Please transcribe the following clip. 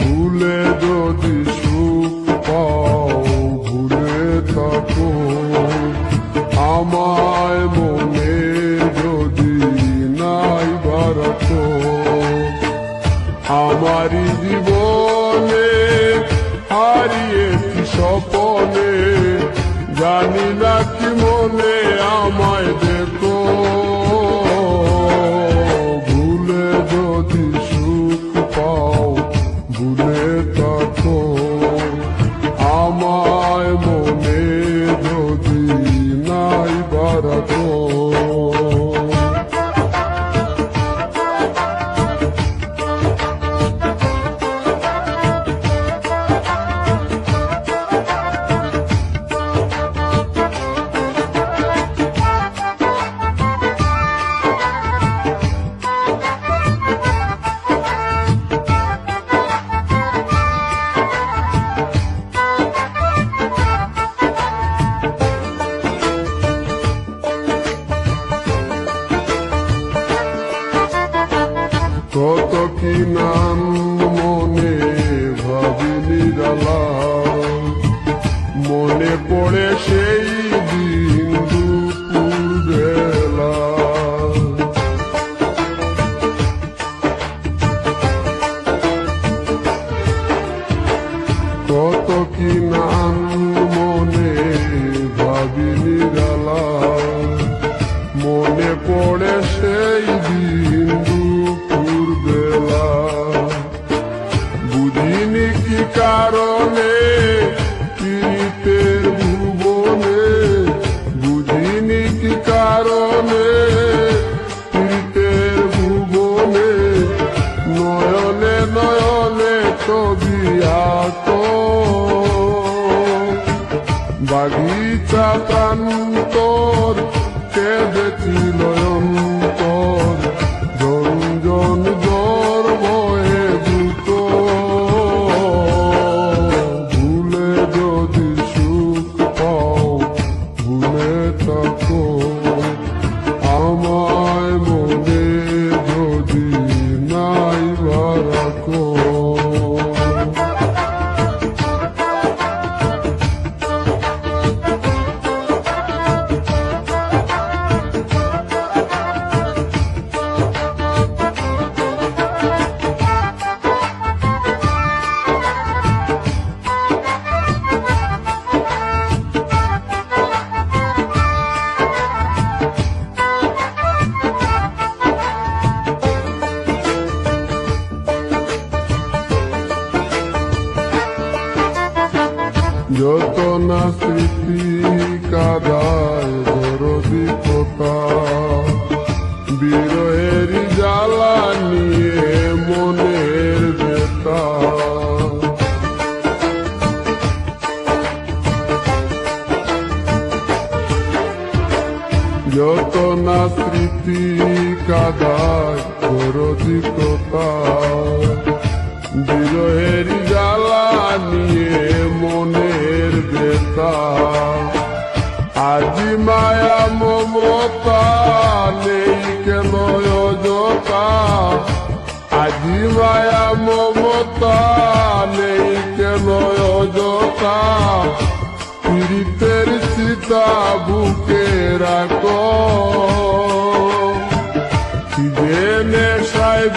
ভুলে যদি সুখ পাও, ভুলে থাকো। আমায় মনে যদি নাই বাড়াতো, আমারই জীবনে হারিয়েছি সপনে জানি না কত কি নাম মনে ভাবি নিরালা মনে পড়ে সেই দিন কত কি নাম কারণে পীড়িতের ভুবনে, বুঝিনি কি কারণে পীড়িতের ভুবনে, নয়নে নয়নে ছবি আঁকো বাগিচা প্রান্তর কেঁদেছিল অন্তর ভুলে যত না স্মৃতি কাদায় দরদি কথা বিরহের জ্বালা নিয়ে মনের বেতা বিরহের জ্বালা নিয়ে মনের বেতা আজি মায়া মমতা নেই কেন অযথা? আজি মায়া মমতা নেই কেন অযথা? পীড়িতের চিতা বুকে রাখো। কি যে নেশায়